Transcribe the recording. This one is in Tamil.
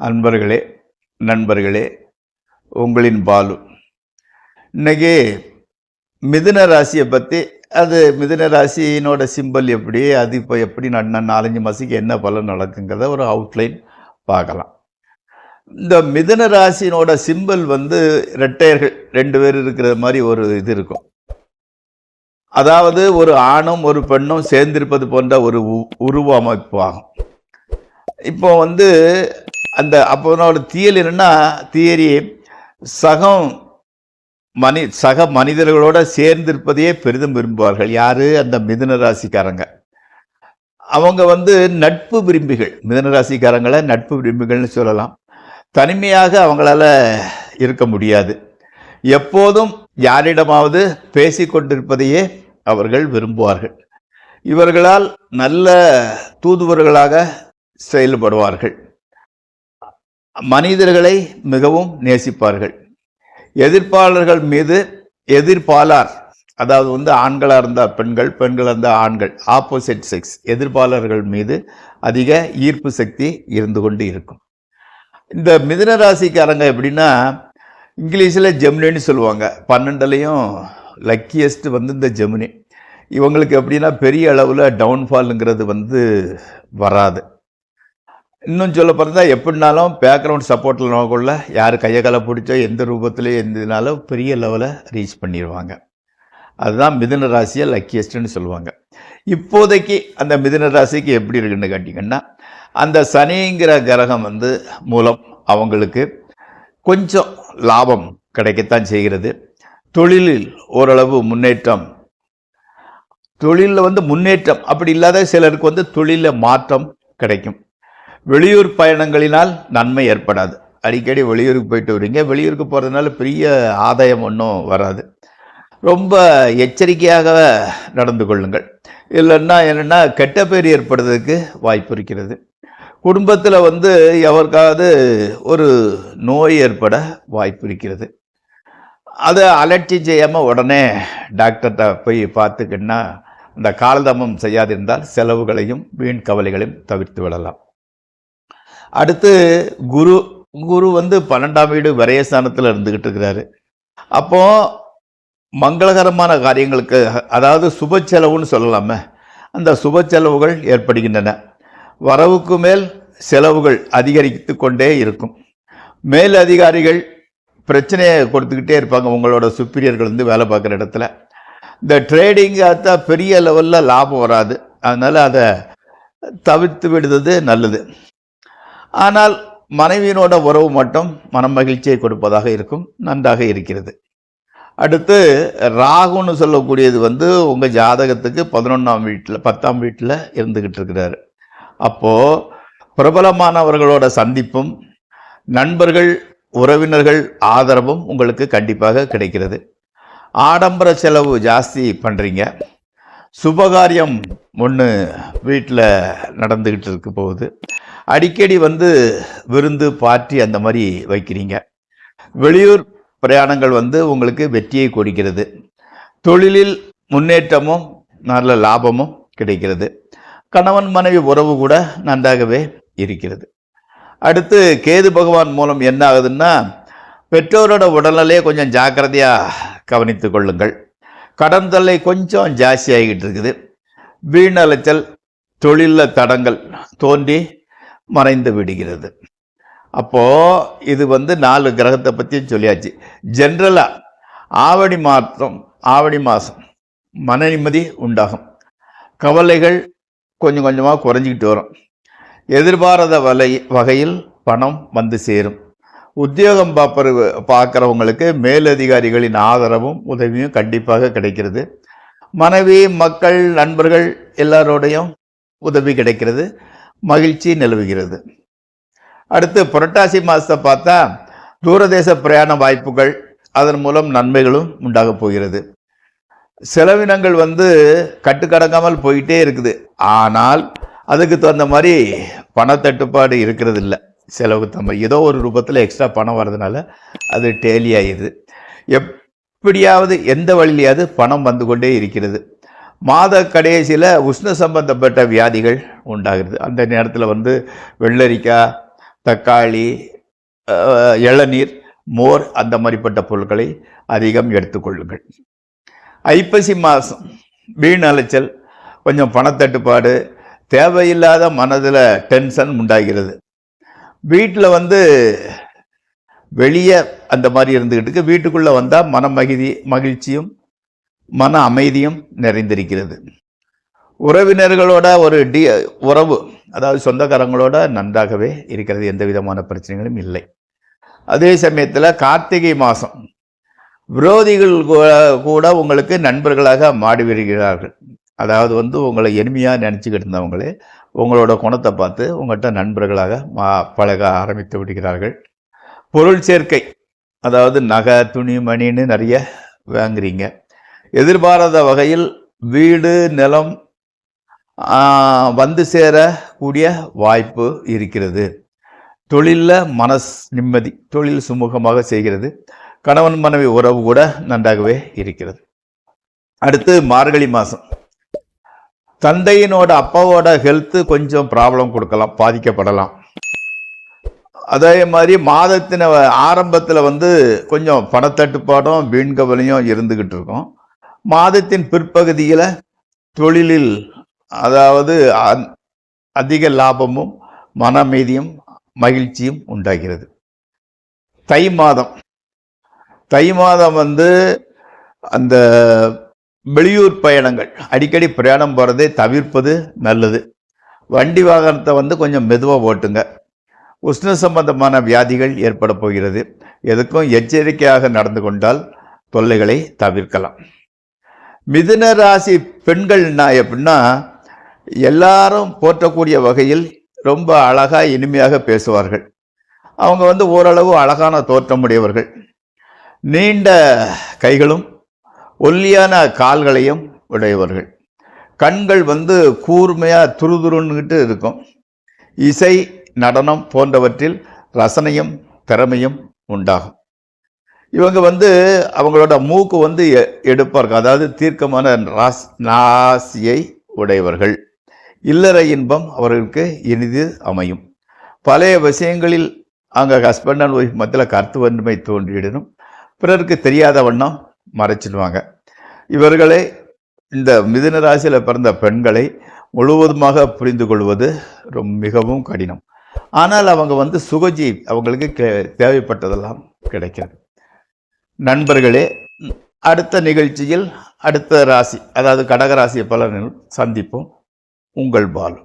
அன்பர்களே நண்பர்களே உங்களின் பாலு. இன்னைக்கு மிதுன ராசியை பற்றி அது மிதுன ராசியினோட சிம்பல் எப்படி அது இப்போ எப்படி நட நாலஞ்சு மாதத்துக்கு என்ன பலன் நடக்குங்கிறத ஒரு அவுட்லைன் பார்க்கலாம். இந்த மிதுன ராசியினோட சிம்பல் வந்து ரெட்டையர்கள் ரெண்டு பேர் இருக்கிற மாதிரி ஒரு இது இருக்கும். அதாவது ஒரு ஆணும் ஒரு பெண்ணும் சேர்ந்திருப்பது போன்ற ஒரு உ- உருவ அமைப்பு ஆகும். இப்போ வந்து அந்த அப்போனோட தியல் என்னன்னா தியரி சகம் மனி சக மனிதர்களோட சேர்ந்திருப்பதையே பெரிதும் விரும்புவார்கள். யார்? அந்த மிதுன ராசிக்காரங்க. அவங்க வந்து நட்பு விரும்பிகள். மிதுன ராசிக்காரங்களை நட்பு விரும்பிகள்னு சொல்லலாம். தனிமையாக அவங்களால இருக்க முடியாது. எப்போதும் யாரிடமாவது பேசிக்கொண்டிருப்பதையே அவர்கள் விரும்புவார்கள். இவர்களால் நல்ல தூதுவர்களாக செயல்படுவார்கள். மனிதர்களை மிகவும் நேசிப்பார்கள். எதிர்ப்பாளர்கள் மீது எதிர்ப்பாளர் அதாவது வந்து ஆண்களாக இருந்தால் பெண்கள் பெண்களாக இருந்தால் ஆண்கள் ஆப்போசிட் செக்ஸ் எதிர்ப்பாளர்கள் மீது அதிக ஈர்ப்பு சக்தி இருந்து கொண்டு இருக்கும். இந்த மிதுன ராசிக்காரங்க எப்படின்னா இங்கிலீஷில் ஜெமினின்னு சொல்லுவாங்க. பன்னெண்டுலேயும் லக்கியஸ்ட் வந்து இந்த ஜெமினி. இவங்களுக்கு எப்படின்னா பெரிய அளவில் டவுன்ஃபாலுங்கிறது வந்து வராது. இன்னும் சொல்ல பார்த்தா எப்படினாலும் பேக்ரவுண்ட் சப்போர்ட்டில் நோக்கல யார் கையை காலை பிடிச்சோ எந்த ரூபத்துலேயும் எந்தனாலும் பெரிய லெவலை ரீச் பண்ணிடுவாங்க அதுதான் மிதுன ராசியை லக்கியஸ்ட்னு சொல்லுவாங்க. இப்போதைக்கு அந்த மிதுன ராசிக்கு எப்படி இருக்குன்னு கேட்டிங்கன்னா அந்த சனிங்கிற கிரகம் வந்து மூலம் அவங்களுக்கு கொஞ்சம் லாபம் கிடைக்கத்தான் செய்கிறது. தொழிலில் ஓரளவு முன்னேற்றம். தொழிலில் வந்து முன்னேற்றம் அப்படி இல்லாத சிலருக்கு வந்து தொழிலில் மாற்றம் கிடைக்கும். வெளியூர் பயணங்களினால் நன்மை ஏற்படாது. அடிக்கடி வெளியூருக்கு போயிட்டு வரீங்க. வெளியூருக்கு போகிறதுனால பெரிய ஆதாயம் ஒன்றும் வராது. ரொம்ப எச்சரிக்கையாக நடந்து கொள்ளுங்கள். இல்லைன்னா என்னென்னா கெட்ட பேர் ஏற்படுறதுக்கு வாய்ப்பு இருக்கிறது. குடும்பத்தில் வந்து எவருக்காவது ஒரு நோய் ஏற்பட வாய்ப்பு இருக்கிறது. அதை அலட்சி செய்யாமல் உடனே டாக்டர்கிட்ட போய் பார்த்துக்கின்னா இந்த காலதாமம் செய்யாதிருந்தால் செலவுகளையும் வீண் கவலைகளையும் தவிர்த்து விடலாம். அடுத்து குரு குரு வந்து பன்னெண்டாம் வீடு விரயஸ்தானத்தில் இருந்துக்கிட்டு இருக்கிறாரு. அப்போ மங்களகரமான காரியங்களுக்கு அதாவது சுப செலவுன்னு சொல்லலாமே அந்த சுப செலவுகள் ஏற்படுகின்றன. வரவுக்கு மேல் செலவுகள் அதிகரித்து கொண்டே இருக்கும். மேல் அதிகாரிகள் பிரச்சனையை கொடுத்துக்கிட்டே இருப்பாங்க உங்களோட சுப்பீரியர்கள் வந்து வேலை பார்க்குற இடத்துல. இந்த ட்ரேடிங் பார்த்தா பெரிய லெவலில் லாபம் வராது. அதனால் அதை தவிர்த்து விடுறது நல்லது. ஆனால் மனைவியினோட உறவு மட்டும் மனம் மகிழ்ச்சியை கொடுப்பதாக இருக்கும் நன்றாக இருக்கிறது. அடுத்து ராகுன்னு சொல்லக்கூடியது வந்து உங்கள் ஜாதகத்துக்கு பதினொன்றாம் வீட்டில் பத்தாம் வீட்டில் இருந்துக்கிட்டு இருக்கிறாரு. அப்போது பிரபலமானவர்களோட சந்திப்பும் நண்பர்கள் உறவினர்கள் ஆதரவும் உங்களுக்கு கண்டிப்பாக கிடைக்கிறது. ஆடம்பர செலவு ஜாஸ்தி பண்ணுறீங்க சுபகாரியம் ஒன்று வீட்டில் நடந்துக்கிட்டு இருக்க போகுது. அடிக்கடி வந்து விருந்து பார்ட்டி அந்த மாதிரி வைக்கிறீங்க. வெளியூர் பிரயாணங்கள் வந்து உங்களுக்கு வெற்றியை கொடுக்கிறது. தொழிலில் முன்னேற்றமும் நல்ல லாபமும் கிடைக்கிறது. கணவன் மனைவி உறவு கூட நன்றாகவே இருக்கிறது. அடுத்து கேது பகவான் மூலம் என்ன ஆகுதுன்னா பெற்றோரோட உடல்நிலையை கொஞ்சம் ஜாக்கிரதையாக கவனித்து கொள்ளுங்கள். கடன் தொல்லை கொஞ்சம் ஜாஸ்தி ஆகிட்டு இருக்குது. வீண் அலைச்சல் தொழிலில் தடங்கள் தோன்றி மறைந்து விடுகிறது. அப்போது இது வந்து நாலு கிரகத்தை பற்றியும் சொல்லியாச்சு. ஜென்ரலாக ஆவணி மாதம் ஆவணி மாதம் மன நிம்மதி உண்டாகும். கவலைகள் கொஞ்சம் கொஞ்சமாக குறைஞ்சிக்கிட்டு வரும். எதிர்பாராத வலை வகையில் பணம் வந்து சேரும். உத்தியோகம் பார்ப்பற பார்க்குறவங்களுக்கு மேலதிகாரிகளின் ஆதரவும் உதவியும் கண்டிப்பாக கிடைக்கிறது. மனைவி மக்கள் நண்பர்கள் எல்லாரோடையும் உதவி கிடைக்கிறது. மகிழ்ச்சி நிலவுகிறது. அடுத்து புரட்டாசி மாதத்தை பார்த்தா தூரதேச பிரயாண வாய்ப்புகள் அதன் மூலம் நன்மைகளும் உண்டாகப் போகிறது. செலவினங்கள் வந்து கட்டுக்கடங்காமல் போயிட்டே இருக்குது. ஆனால் அதுக்கு தகுந்த மாதிரி பணத்தட்டுப்பாடு இருக்கிறது இல்லை செலவுக்கு தகுந்த ஏதோ ஒரு ரூபத்தில் எக்ஸ்ட்ரா பணம் வர்றதுனால அது டேலி ஆகிடுது எப்படியாவது எந்த வழியிலையாவது பணம் வந்து கொண்டே இருக்கிறது. மாத கடைசியில் உஷ்ண சம்பந்தப்பட்ட வியாதிகள் உண்டாகிறது. அந்த நேரத்தில் வந்து வெள்ளரிக்காய் தக்காளி இளநீர் மோர் அந்த மாதிரிப்பட்ட பொருட்களை அதிகம் எடுத்துக்கொள்ளுங்கள். ஐப்பசி மாதம் வீண் அலைச்சல் கொஞ்சம் பணத்தட்டுப்பாடு தேவையில்லாத மனதில் டென்ஷன் உண்டாகிறது. வீட்டில் வந்து வெளியே அந்த மாதிரி இருந்துக்கிட்டு வீட்டுக்குள்ளே வந்தால் மன மகிழ்ச்சி மகிழ்ச்சியும் மன அமைதியும் நிறைந்திருக்கிறது. உறவினர்களோட ஒரு டி உறவு அதாவது சொந்தக்காரங்களோட நன்றாகவே இருக்கிறது. எந்த விதமான பிரச்சனைகளும் இல்லை. அதே சமயத்தில் கார்த்திகை மாதம் விரோதிகள் கூ- கூட உங்களுக்கு நண்பர்களாக மாடி வருகிறார்கள். அதாவது வந்து உங்களை எளிமையாக நினச்சிக்கிட்டு இருந்தவங்களே உங்களோட குணத்தை பார்த்து உங்கள்கிட்ட நண்பர்களாக மா பழக ஆரம்பித்து விடுகிறார்கள். பொருள் சேர்க்கை அதாவது நகை துணி மணின்னு நிறைய வாங்குறீங்க. எதிர்பாராத வகையில் வீடு நிலம் வந்து சேரக்கூடிய வாய்ப்பு இருக்கிறது. தொழிலில் மனஸ் நிம்மதி தொழில் சுமூகமாக செய்கிறது. கணவன் மனைவி உறவு கூட நன்றாகவே இருக்கிறது. அடுத்து மார்கழி மாதம் தந்தையினோட அப்பாவோட ஹெல்த்து கொஞ்சம் ப்ராப்ளம் கொடுக்கலாம் பாதிக்கப்படலாம். அதே மாதிரி மாதத்தின ஆரம்பத்தில் வந்து கொஞ்சம் பணத்தட்டுப்பாடும் வீண்கவலையும் இருந்துக்கிட்டு இருக்கும். மாதத்தின் பிற்பகுதியில் தொழிலில் அதாவது அதிக லாபமும் மன அமைதியும் மகிழ்ச்சியும் உண்டாகிறது. தை மாதம். தை மாதம் வந்து அந்த வெளியூர் பயணங்கள். அடிக்கடி பிரயாணம் போகிறதை தவிர்ப்பது நல்லது. வண்டி வாகனத்தை வந்து கொஞ்சம் மெதுவாக ஓட்டுங்க. உஷ்ண சம்பந்தமான வியாதிகள் ஏற்பட போகிறது. எதுக்கும் எச்சரிக்கையாக நடந்து கொண்டால் தொல்லைகளை தவிர்க்கலாம். மிதுன ராசி பெண்கள்னா எப்படின்னா எல்லாரும் போற்றக்கூடிய வகையில் ரொம்ப அழகாக இனிமையாக பேசுவார்கள். அவங்க வந்து ஓரளவு அழகான தோற்றமுடையவர்கள் நீண்ட கைகளும் ஒல்லியான கால்களையும் உடையவர்கள். கண்கள் வந்து கூர்மையாக துருதுருன்னுக்கிட்டு இருக்கும். இசை நடனம் போன்றவற்றில் ரசனையும் திறமையும் உண்டாகும். இவங்க வந்து அவங்களோட மூக்கு வந்து எ- அதாவது தீர்க்கமான ராஸ் நாசியை உடையவர்கள். இல்லற இன்பம் அவர்களுக்கு இனிது அமையும். பழைய விஷயங்களில் அங்கே ஹஸ்பண்ட் அண்ட் ஒய்ஃப் மத்தியில் கருத்து வன்மை தோன்றிடணும். பிறருக்கு தெரியாத வண்ணம் மறைச்சிடுவாங்க. இவர்களை இந்த மிதுன ராசியில் பிறந்த பெண்களை முழுவதுமாக புரிந்து கொள்வது ரொம்ப மிகவும் கடினம். ஆனால் அவங்க வந்து சுகஜி அவங்களுக்கு தேவைப்பட்டதெல்லாம் கிடைக்கிறது. நண்பர்களே அடுத்த நிகழ்ச்சியில் அடுத்த ராசி அதாவது கடக ராசி பலனில் சந்திப்போம். உங்கள் பாலு.